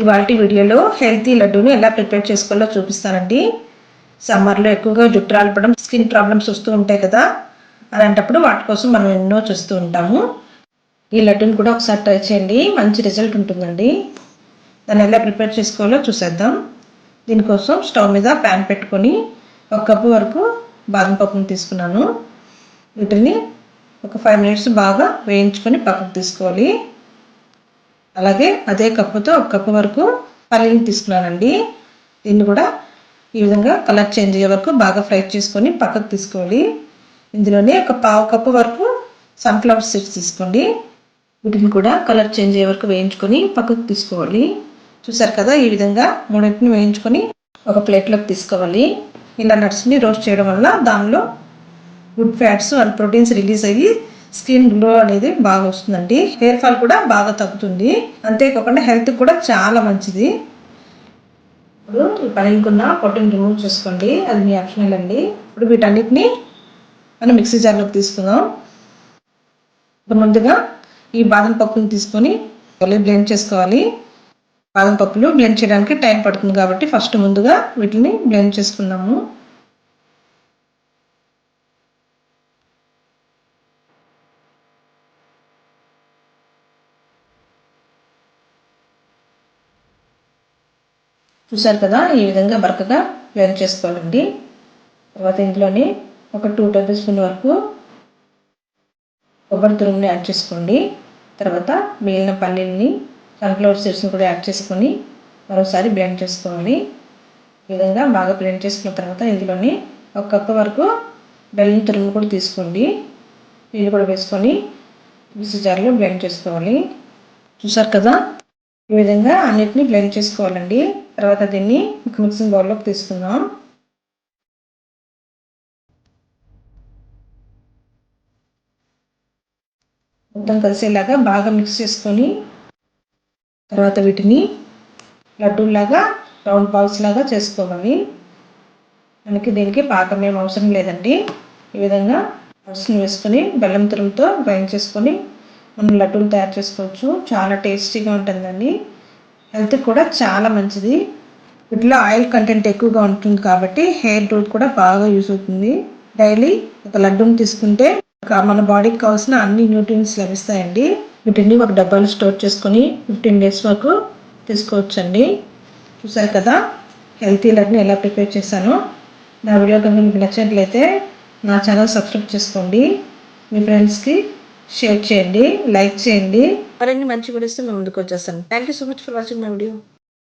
ఇవాళ వీడియోలో హెల్తీ లడ్డూని ఎలా ప్రిపేర్ చేసుకోవాలో చూపిస్తానండి. సమ్మర్లో ఎక్కువగా జుట్టు రాలిపడం స్కిన్ ప్రాబ్లమ్స్ వస్తూ ఉంటాయి కదా. అలాంటప్పుడు వాటి కోసం మనం ఎన్నో చూస్తూ ఉంటాము. ఈ లడ్డూని కూడా ఒకసారి ట్రై చేయండి. మంచి రిజల్ట్ ఉంటుందండి. దాన్ని ఎలా ప్రిపేర్ చేసుకోవాలో చూసేద్దాం. దీనికోసం స్టవ్ మీద ప్యాన్ పెట్టుకొని ఒక కప్పు వరకు బాదం పప్పును తీసుకున్నాను. వీటిని ఒక ఫైవ్ మినిట్స్ బాగా వేయించుకొని పక్కకు తీసుకోవాలి. అలాగే అదే కప్పుతో ఒక కప్పు వరకు పల్లీని తీసుకున్నానండి. దీన్ని కూడా ఈ విధంగా కలర్ చేంజ్ అయ్యే వరకు బాగా ఫ్రై చేసుకొని పక్కకు తీసుకోవాలి. ఇందులోనే ఒక పావు కప్పు వరకు సన్ఫ్లవర్ సీడ్స్ తీసుకోండి. వీటిని కూడా కలర్ చేంజ్ అయ్యే వరకు వేయించుకొని పక్కకు తీసుకోవాలి. చూసారు కదా ఈ విధంగా మూడింటిని వేయించుకొని ఒక ప్లేట్లోకి తీసుకోవాలి. ఇలా నట్స్ని రోస్ట్ చేయడం వల్ల దానిలో good fats and proteins release అయ్యి స్కిన్ గ్లో అనేది బాగా వస్తుందండి. హెయిర్ ఫాల్ కూడా బాగా తగ్గుతుంది. అంతేకాకుండా హెల్త్ కూడా చాలా మంచిది. ఇప్పుడు పనికున్న పొట్టుని రిమూవ్ చేసుకోండి. అది మీ ఆప్షనల్ అండి. ఇప్పుడు వీటన్నిటిని మనం మిక్సీ జార్లోకి తీసుకుందాం. ఇప్పుడు ముందుగా ఈ బాదం పప్పుని తీసుకొని బ్లెండ్ చేసుకోవాలి. బాదం పప్పులు బ్లెండ్ చేయడానికి టైం పడుతుంది కాబట్టి ఫస్ట్ ముందుగా వీటిని బ్లెండ్ చేసుకుందాము. చూసారు కదా ఈ విధంగా బరకగా వేరు చేసుకోవాలండి. తర్వాత ఇందులోని ఒక టూ టేబుల్ స్పూన్ వరకు కొబ్బరి తురుముని యాడ్ చేసుకోండి. తర్వాత మిగిలిన పల్లీలని సన్ఫ్లవర్ సీడ్స్ని కూడా యాడ్ చేసుకొని మరోసారి బ్లెండ్ చేసుకోవాలి. ఈ విధంగా బాగా బ్లెండ్ చేసుకున్న తర్వాత ఇందులోని ఒక కప్పు వరకు బెల్లం తురుము కూడా తీసుకోండి. నీళ్ళు కూడా వేసుకొని మిక్సీ జార్లో బ్లెండ్ చేసుకోవాలి. చూసారు కదా ఈ విధంగా అన్నిటిని బ్లెండ్ చేసుకోవాలండి. తర్వాత దీన్ని మిక్సింగ్ బౌల్లోకి తీసుకుందాం. మొత్తం కలిసేలాగా బాగా మిక్స్ చేసుకొని తర్వాత వీటిని లడ్డూలాగా రౌండ్ బాల్స్ లాగా చేసుకోవాలి. మనకి దీనికి పాకం ఏం అవసరం లేదండి. ఈ విధంగా పర్సును వేసుకొని బెల్లం తురుముతో గ్రైండ్ చేసుకొని మనం లడ్డూలు తయారు చేసుకోవచ్చు. చాలా టేస్టీగా ఉంటుందండి. హెల్త్ కూడా చాలా మంచిది. వీటిలో ఆయిల్ కంటెంట్ ఎక్కువగా ఉంటుంది కాబట్టి హెయిర్ గ్రోత్ కూడా బాగా యూస్ అవుతుంది. డైలీ ఒక లడ్డూని తీసుకుంటే మన బాడీకి కావాల్సిన అన్ని న్యూట్రియన్స్ లభిస్తాయండి. వీటిని ఒక డబ్బాలు స్టోర్ చేసుకొని ఫిఫ్టీన్ డేస్ వరకు తీసుకోవచ్చండి. చూసారు కదా హెల్తీ లడ్ని ఎలా ప్రిపేర్ చేశానో. నా వీడియో కనుక మీకు నచ్చినట్లయితే నా ఛానల్ సబ్స్క్రైబ్ చేసుకోండి. మీ ఫ్రెండ్స్కి షేర్ చేయండి లైక్ చేయండి. మరిన్ని మంచి గురిస్తే మేము ముందుకు వచ్చేస్తాను thank you so much for watching my video